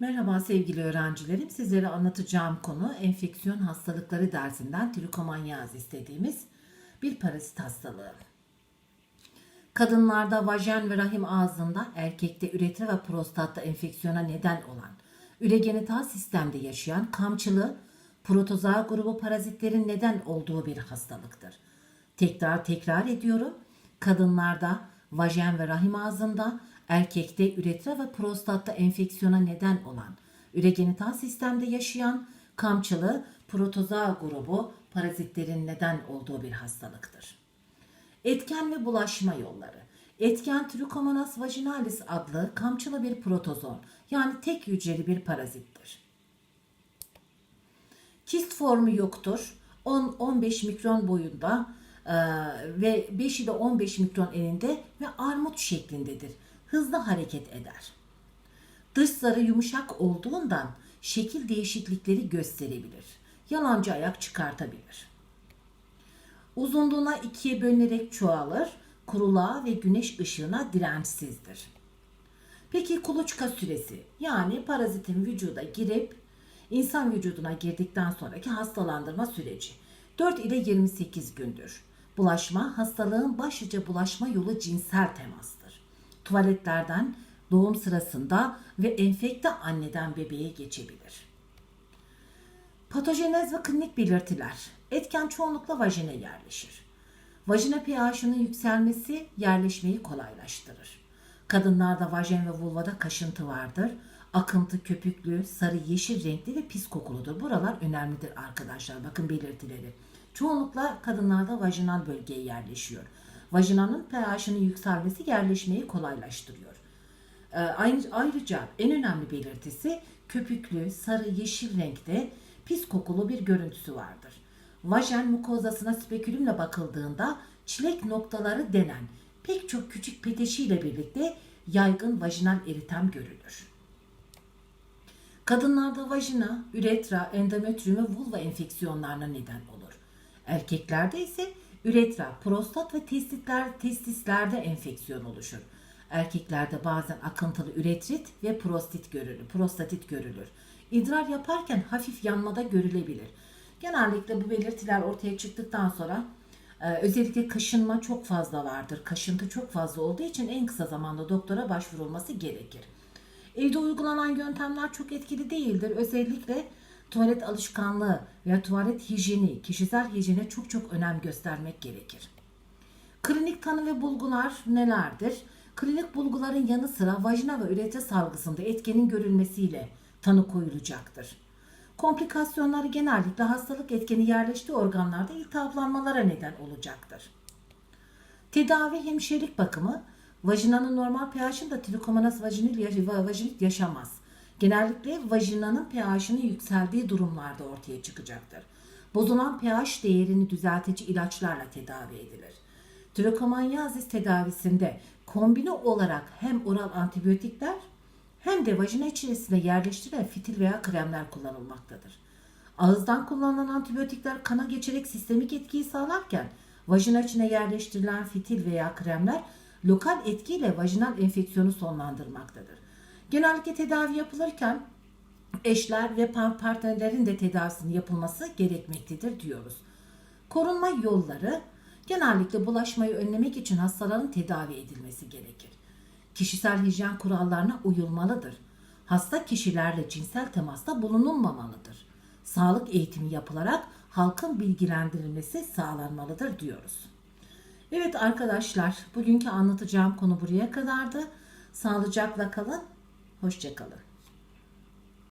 Merhaba sevgili öğrencilerim. Sizlere anlatacağım konu enfeksiyon hastalıkları dersinden trikomanyaz dediğimiz bir parazit hastalığı. Kadınlarda vajen ve rahim ağzında, erkekte üretre ve prostatta enfeksiyona neden olan, üregenital sistemde yaşayan kamçılı protozoa grubu parazitlerin neden olduğu bir hastalıktır. Tekrar tekrar ediyorum. Kadınlarda vajen ve rahim ağzında, erkekte üretre ve prostatta enfeksiyona neden olan, üregenital sistemde yaşayan kamçılı protozoa grubu parazitlerin neden olduğu bir hastalıktır. Etken ve bulaşma yolları. Etken Trichomonas vaginalis adlı kamçılı bir protozoon yani tek hücreli bir parazittir. Kist formu yoktur. 10-15 mikron boyunda ve 5 ile 15 mikron eninde ve armut şeklindedir. Hızlı hareket eder. Dış zarı yumuşak olduğundan şekil değişiklikleri gösterebilir. Yalancı ayak çıkartabilir. Uzunluğuna ikiye bölünerek çoğalır. Kuruluğa ve güneş ışığına dirençsizdir. Peki kuluçka süresi yani parazitin vücuda girip insan vücuduna girdikten sonraki hastalandırma süreci 4 ile 28 gündür. Bulaşma hastalığın başlıca bulaşma yolu cinsel temastır. Tuvaletlerden doğum sırasında ve enfekte anneden bebeğe geçebilir. Patojenez ve klinik belirtiler. Etken çoğunlukla vajine yerleşir. Vajina pH'ının yükselmesi yerleşmeyi kolaylaştırır. Kadınlarda vajen ve vulvada kaşıntı vardır. Akıntı köpüklü, sarı yeşil renkli ve pis kokuludur. Buralar önemlidir arkadaşlar. Bakın belirtileri. Çoğunlukla kadınlarda vajinal bölgeye yerleşiyor. Vajinanın pH'ının yükselmesi yerleşmeyi kolaylaştırıyor. Ee, Ayrıca en önemli belirtisi köpüklü, sarı yeşil renkte pis kokulu bir görüntüsü vardır. Vajen mukozasına spekülümle bakıldığında çilek noktaları denen pek çok küçük peteşiyle birlikte yaygın vajinal eritem görülür. Kadınlarda vajina, üretra, endometrium ve vulva enfeksiyonlarına neden olur. Erkeklerde ise üretra, prostat ve testisler, testislerde enfeksiyon oluşur. Erkeklerde bazen akıntılı üretrit ve prostit görülür, prostatit görülür. İdrar yaparken hafif yanmada görülebilir. Genellikle bu belirtiler ortaya çıktıktan sonra e, özellikle kaşınma çok fazla vardır. Kaşıntı çok fazla olduğu için en kısa zamanda doktora başvurulması gerekir. Evde uygulanan yöntemler çok etkili değildir. Özellikle tuvalet alışkanlığı veya tuvalet hijyeni, kişisel hijyene çok çok önem göstermek gerekir. Klinik tanı ve bulgular nelerdir? Klinik bulguların yanı sıra vajina ve üretre salgısında etkenin görülmesiyle tanı koyulacaktır. Komplikasyonları genellikle hastalık etkeni yerleştiği organlarda iltihaplanmalara neden olacaktır. Tedavi hemşirelik bakımı vajinanın normal pH'ında trikomonas vajinil, vajinit yaşamaz. Genellikle vajinanın pH'ının yükseldiği durumlarda ortaya çıkacaktır. Bozulan pH değerini düzeltici ilaçlarla tedavi edilir. Trikomanyazis tedavisinde kombine olarak hem oral antibiyotikler hem de vajina içerisinde yerleştirilen fitil veya kremler kullanılmaktadır. Ağızdan kullanılan antibiyotikler kana geçerek sistemik etkiyi sağlarken vajina içine yerleştirilen fitil veya kremler lokal etkiyle vajinal enfeksiyonu sonlandırmaktadır. Genellikle tedavi yapılırken eşler ve partnerlerin de tedavisinin yapılması gerekmektedir diyoruz. Korunma yolları genellikle bulaşmayı önlemek için hastaların tedavi edilmesi gerekir. Kişisel hijyen kurallarına uyulmalıdır. Hasta kişilerle cinsel temasta bulunulmamalıdır. Sağlık eğitimi yapılarak halkın bilgilendirilmesi sağlanmalıdır diyoruz. Evet arkadaşlar, bugünkü anlatacağım konu buraya kadardı. Sağlıcakla kalın, hoşçakalın.